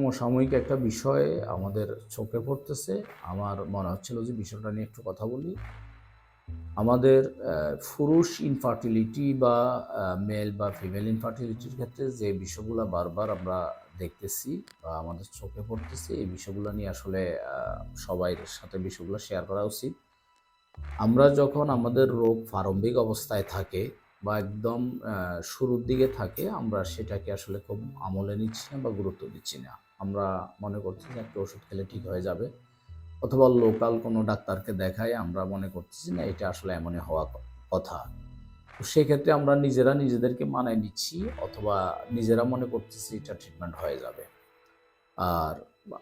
সমসাময়িক একটা বিষয় আমাদের চোখে পড়তেছে। আমার মনে হচ্ছিল যে বিষয়টা নিয়ে একটু কথা বলি। আমাদের পুরুষ ইনফার্টিলিটি বা মেল বা ফিমেল ইনফার্টিলিটির ক্ষেত্রে যে বিষয়গুলো বারবার আমরা দেখতেছি বা আমাদের চোখে পড়তেছে, এই বিষয়গুলো নিয়ে আসলে সবাই সাথে বিষয়গুলো শেয়ার করা উচিত। আমরা যখন আমাদের রোগ প্রারম্ভিক অবস্থায় থাকে বা একদম শুরুর দিকে থাকে, আমরা সেটাকে আসলে খুব আমলে নিচ্ছি না বা গুরুত্ব দিচ্ছি না। আমরা মনে করছি যে একটা ওষুধ খেলে ঠিক হয়ে যাবে। অথবা লোকাল কোনো ডাক্তারকে দেখায় আমরা মনে করতেছি না, এটা আসলে এমনই হওয়া কথা। সেক্ষেত্রে আমরা নিজেরা নিজেদেরকে মানায় নিচ্ছি অথবা নিজেরা মনে করতেছি এটা ট্রিটমেন্ট হয়ে যাবে। আর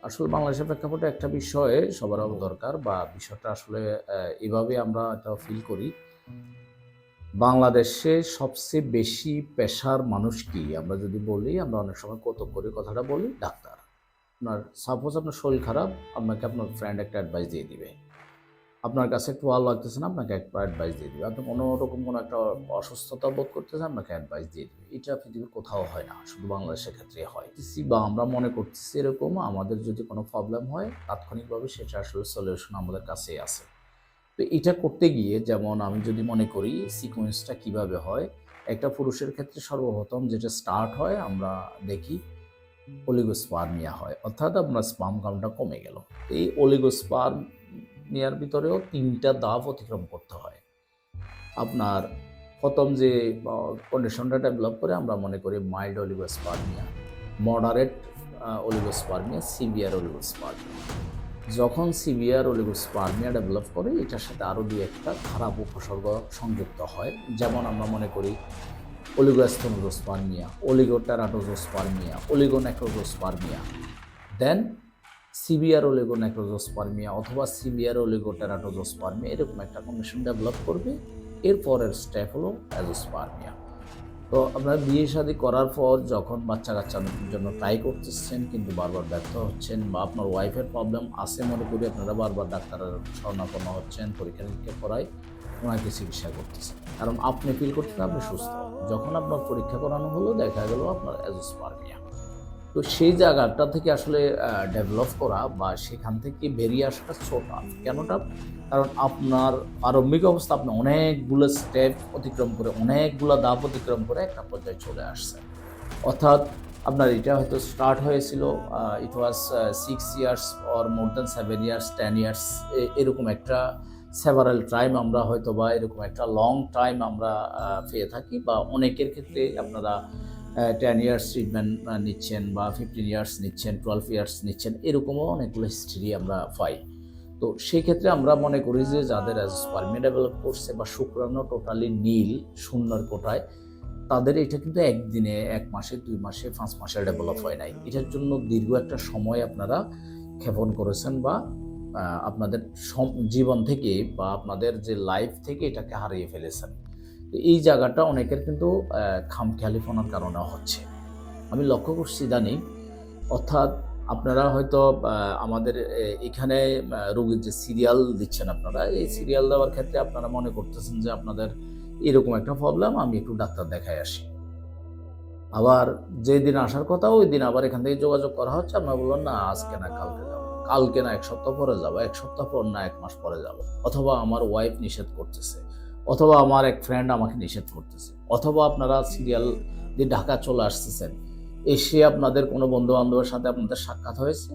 আসলে বাংলাদেশের প্রেক্ষাপটে একটা বিষয়ে সবার দরকার বা বিষয়টা আসলে এভাবে আমরা এটা ফিল করি। বাংলাদেশে সবচেয়ে বেশি পেশার মানুষ কি? আমরা যদি বলি, আমরা অনেক সময় কত করে, কথাটা বলি, ডাক্তার। আপনার সাপোজ আপনার শরীর খারাপ, আপনাকে আপনার ফ্রেন্ড একটা অ্যাডভাইস দিয়ে দিবে। আপনার কাছে একটু ভালো লাগতেছে না, আপনাকে একটা অ্যাডভাইস দিয়ে দিবে। আপনি কোনো রকম কোনো একটা অসুস্থতা বোধ করতেছে আপনাকে অ্যাডভাইস দিয়ে দিবে। এটা পৃথিবীর কোথাও হয় না, শুধু বাংলাদেশের ক্ষেত্রে হয়। বা আমরা মনে করতেছি এরকম, আমাদের যদি কোনো প্রবলেম হয়, তাৎক্ষণিকভাবে সেটা আসলে সলিউশন আমাদের কাছেই আছে। তো এটা করতে গিয়ে যেমন আমি যদি মনে করি সিকোয়েন্সটা কীভাবে হয়, একটা পুরুষের ক্ষেত্রে সর্বপ্রথম যেটা স্টার্ট হয়, আমরা দেখি অলিগোস্পার্মিয়া হয়। অর্থাৎ আপনার স্পাম কাউন্টটা কমে গেল। এই অলিগোস্পার্মিয়ার ভিতরেও তিনটা ধাপ অতিক্রম করতে হয়। আপনার প্রথম যে কন্ডিশনটা ডেভেলপ করে আমরা মনে করি mild oligospermia moderate oligospermia severe oligospermia যখন সিভিয়ার অলিগোস্পার্মিয়া ডেভেলপ করে, এটার সাথে আরও দুই একটা খারাপ উপসর্গ সংযুক্ত হয়। যেমন আমরা মনে করি অলিগোস্পোনোজোস্পার্মিয়া অলিগোটেরাটোজোস্পার্মিয়া অলিগোনেক্রোজোস্পার্মিয়া দেন সিভিয়ার অলিগোনেক্রোজোস্পার্মিয়া অথবা সিভিয়ার অলিগোটেরাটোজোস্পার্মিয়া এরকম একটা কন্ডিশন ডেভেলপ করবে। এরপরের স্টেপ হলো অ্যাজোস্পার্মিয়া। তো আপনার বিয়ে শাদি করার পর যখন বাচ্চা কাচ্চার জন্য ট্রাই করতেছেন, কিন্তু বারবার ব্যর্থ হচ্ছেন বা আপনার ওয়াইফের প্রবলেম আছে মনে করি আপনারা বারবার ডাক্তারের শরণাপন্ন হচ্ছেন, পরীক্ষা নিরীক্ষা করায় ওনাকে চিকিৎসা করতেছেন। কারণ আপনি ফিল করতেছেন আপনি সুস্থ। যখন আপনার পরীক্ষা করানো হলো, দেখা গেল আপনার অ্যাজোস্পার্মিয়া তো সেই জায়গাটা থেকে আসলে ডেভেলপ করা বা সেখান থেকে বেরিয়ে আসাটা ছোট কেনটা? কারণ আপনার প্রারম্ভিক অবস্থা, আপনি অনেকগুলো স্টেপ অতিক্রম করে, অনেকগুলো ধাপ অতিক্রম করে একটা পর্যায়ে চলে আসছেন। অর্থাৎ আপনার এটা হয়তো স্টার্ট হয়েছিল it was six years or more than seven years ten years এরকম একটা সেভারাল টাইম আমরা হয়তো বা এরকম একটা লং টাইম আমরা পেয়ে থাকি বা অনেকের ক্ষেত্রে আপনারা টেন ইয়ার্স ট্রিটমেন্ট নিচ্ছেন বা ফিফটিন ইয়ার্স নিচ্ছেন টুয়েলভ ইয়ার্স নিচ্ছেন, এরকমও অনেকগুলো হিস্ট্রি আমরা পাই। তো সেই ক্ষেত্রে আমরা মনে করি যে যাদের স্পার্মি ডেভেলপ করছে বা শুক্রাণু টোটালি নীল শূন্যর কোটায় তাদের এটা কিন্তু একদিনে, এক মাসে, দুই মাসে, পাঁচ মাসে ডেভেলপ হয় নাই। এটার জন্য দীর্ঘ একটা সময় আপনারা ক্ষেপণ করেছেন বা আপনাদের জীবন থেকে বা আপনাদের যে লাইফ থেকে এটাকে হারিয়ে ফেলেছেন। এই জায়গাটা অনেকের কিন্তু খামখেয়ালিপনার কারণে হচ্ছে। আমি লক্ষ্য করছি, জানি, অর্থাৎ আপনারা হয়তো আমাদের এখানে রোগীর যে সিরিয়াল দিচ্ছেন আপনারা, এই সিরিয়াল দেওয়ার ক্ষেত্রে আপনারা মনে করতেছেন যে আপনাদের এরকম একটা প্রবলেম, আমি একটু ডাক্তার দেখাই আসি। আবার যেদিন আসার কথা, ওই দিন আবার এখান থেকে যোগাযোগ করা হচ্ছে, আপনারা বলবেন, না, আজকে না, কালকে যাব। কালকে না, এক সপ্তাহ পরে যাব, এক সপ্তাহ পর না, এক মাস পরে যাব। অথবা আমার ওয়াইফ নিষেধ করতেছে। অথবা আমার এক ফ্রেন্ড আমাকে নিষেধ করতেছে। অথবা আপনারা সিরিয়াল যে ঢাকা চলে আসতেছেন, এসে আপনাদের কোনো বন্ধু বান্ধবের সাথে আপনাদের সাক্ষাৎ হয়েছে?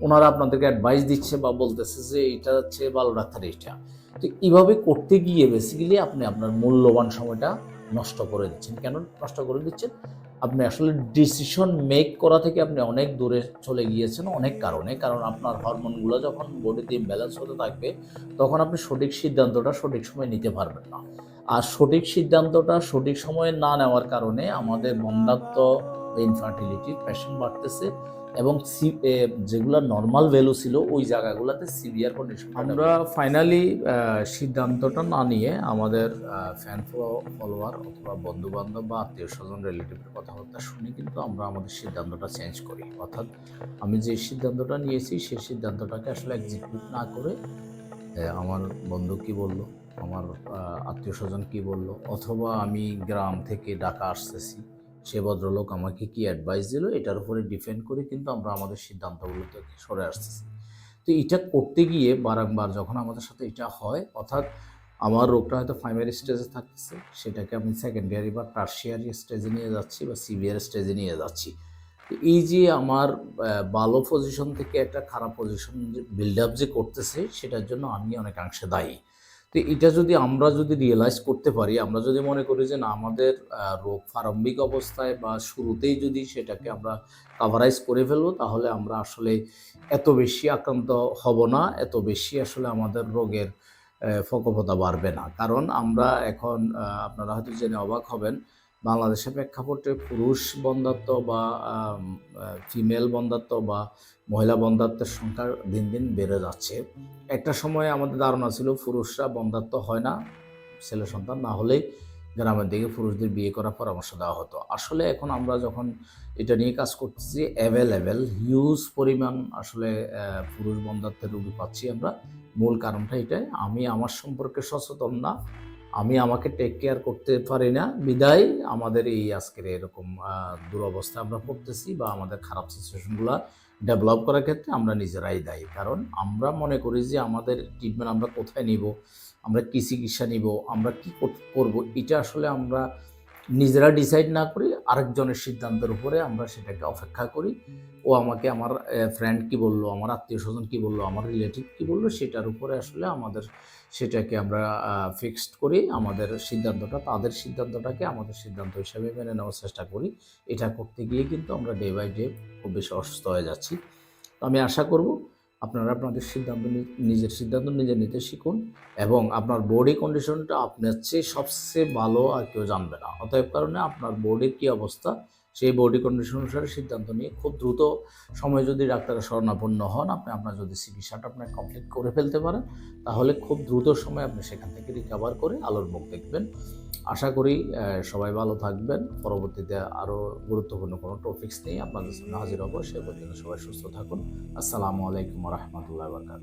ওনারা আপনাদেরকে অ্যাডভাইস দিচ্ছে বা বলতেছে যে এটা হচ্ছে ভালো ডাক্তার এটা তো এইভাবে করতে গিয়ে বেসিক্যালি আপনি আপনার মূল্যবান সময়টা নষ্ট করে দিচ্ছেন। কেন নষ্ট করে দিচ্ছেন? আপনি আসলে ডিসিশন মেক করা থেকে আপনি অনেক দূরে চলে গিয়েছেন অনেক কারণে। কারণ আপনার হরমোনগুলো যখন বডিতে ইমব্যালেন্স হতে থাকবে, তখন আপনি সঠিক সিদ্ধান্তটা সঠিক সময় নিতে পারবেন না। আর সঠিক সিদ্ধান্তটা সঠিক সময়ে না নেওয়ার কারণে আমাদের বন্ধাত্ম ইনফার্টিলিটির প্যাশন বাড়তেছে। এবং যেগুলো নর্মাল ভ্যালু ছিল ওই জায়গাগুলোতে সিভিয়ার কন্ডিশন আমরা ফাইনালি সিদ্ধান্তটা না নিয়ে আমাদের ফ্যান ফলোয়ার অথবা বন্ধু বান্ধব বা আত্মীয় স্বজন রিলেটিভের কথাবার্তা শুনে কিন্তু আমরা আমাদের সিদ্ধান্তটা চেঞ্জ করি। অর্থাৎ আমি যে সিদ্ধান্তটা নিয়েছি সেই সিদ্ধান্তটাকে আসলে এক্সিকিউট না করে আমার বন্ধু কি বলল আমার আত্মীয় স্বজন কি বলল অথবা আমি গ্রাম থেকে ঢাকা আসতেছি সে ভদ্রলোক আমাকে কি অ্যাডভাইস দিল? এটার উপরে ডিপেন্ড করে কিন্তু আমরা আমাদের সিদ্ধান্তগুলো থেকে সরে আসতেছি। তো এটা করতে গিয়ে বারংবার যখন আমাদের সাথে এটা হয়, অর্থাৎ আমার রোগটা হয়তো প্রাইমারি স্টেজে থাকতেছে, সেটাকে আমি সেকেন্ডারি বা টার্সিয়ারি স্টেজে নিয়ে যাচ্ছি বা সিভিয়ার স্টেজে নিয়ে যাচ্ছি। তো এই যে আমার ভালো পজিশন থেকে একটা খারাপ পজিশন বিল্ড আপ যে করতেছে, সেটার জন্য আমি অনেকাংশে দায়ী। তো এটা যদি আমরা যদি রিয়েলাইজ করতে পারি, আমরা যদি মনে করি যে না, আমাদের রোগ প্রারম্ভিক অবস্থায় বা শুরুতেই যদি সেটাকে আমরা কাভারাইজ করে ফেলব, তাহলে আমরা আসলে এত বেশি আক্রান্ত হব না, এত বেশি আসলে আমাদের রোগের ফকপতা বাড়বে না। কারণ আমরা এখন আপনারা হয়তো জেনে অবাক হবেন বাংলাদেশের প্রেক্ষাপটে পুরুষ বন্ধাত্ব বা ফিমেল বন্ধাত্ব বা মহিলা বন্ধাত্বের সংখ্যা দিন দিন বেড়ে যাচ্ছে। একটা সময় আমাদের ধারণা ছিল পুরুষরা বন্ধাত্ব হয় না, ছেলে সন্তান না হলেই গ্রামের দিকে পুরুষদের বিয়ে করার পরামর্শ দেওয়া হতো। আসলে এখন আমরা যখন এটা নিয়ে কাজ করতেছি অ্যাভেলেবেল হিউজ পরিমাণ আসলে পুরুষ বন্ধাত্বের রোগী পাচ্ছি আমরা। মূল কারণটা এটাই, আমি আমার সম্পর্কে সচেতন না আমি আমাকে টেক কেয়ার করতে পারি না। বিদায়, আমাদের এই আজকের এরকম দুরবস্থা আমরা পড়তেছি বা আমাদের খারাপ সিচুয়েশনগুলো ডেভেলপ করার ক্ষেত্রে আমরা নিজেরাই দায়ী। কারণ আমরা মনে করি যে আমাদের ট্রিটমেন্ট আমরা কোথায় নিব? আমরা কী চিকিৎসা নিব? আমরা কী করব? এটা আসলে আমরা নিজেরা ডিসাইড না করি আরেকজনের সিদ্ধান্তের উপরে আমরা সেটাকে অপেক্ষা করি। ও আমাকে আমার ফ্রেন্ড কি বলল, আমার আত্মীয় স্বজন কী বলল, আমার রিলেটিভ কী বলল, সেটার উপরে আসলে আমাদের সেটাকে আমরা ফিক্সড করি আমাদের সিদ্ধান্তটা, তাদের সিদ্ধান্তটাকে আমাদের সিদ্ধান্ত হিসাবে মেনে নেওয়ার চেষ্টা করি। এটা করতে গিয়ে কিন্তু আমরা ডে বাই ডে খুব বেশি অসুস্থ হয়ে যাচ্ছি। তো আমি আশা করব আপনারা আপনাদের সিদ্ধান্ত নিজের সিদ্ধান্ত নিজে নিতে শিখুন এবং আপনার বডি কন্ডিশনটা আপনার চেয়ে সবচেয়ে ভালো আর কেউ জানবে না। অতএব কারণে আপনার বডির কী অবস্থা সেই বডি কন্ডিশন অনুসারে সিদ্ধান্ত নিয়ে খুব দ্রুত সময় যদি ডাক্তারের শরণাপন্ন হন, আপনি আপনার যদি চিকিৎসাটা আপনার কমপ্লিট করে ফেলতে পারেন, তাহলে খুব দ্রুত সময় আপনি সেখান থেকে রিকভার করে আলোর মুখ দেখবেন। আশা করি সবাই ভালো থাকবেন। পরবর্তীতে আরও গুরুত্বপূর্ণ কোনো টপিক্স নিয়ে আপনাদের সামনে হাজির হব। সে পর্যন্ত সবাই সুস্থ থাকুন। আসসালামু আলাইকুম রহমতুল্লাহ বরকাত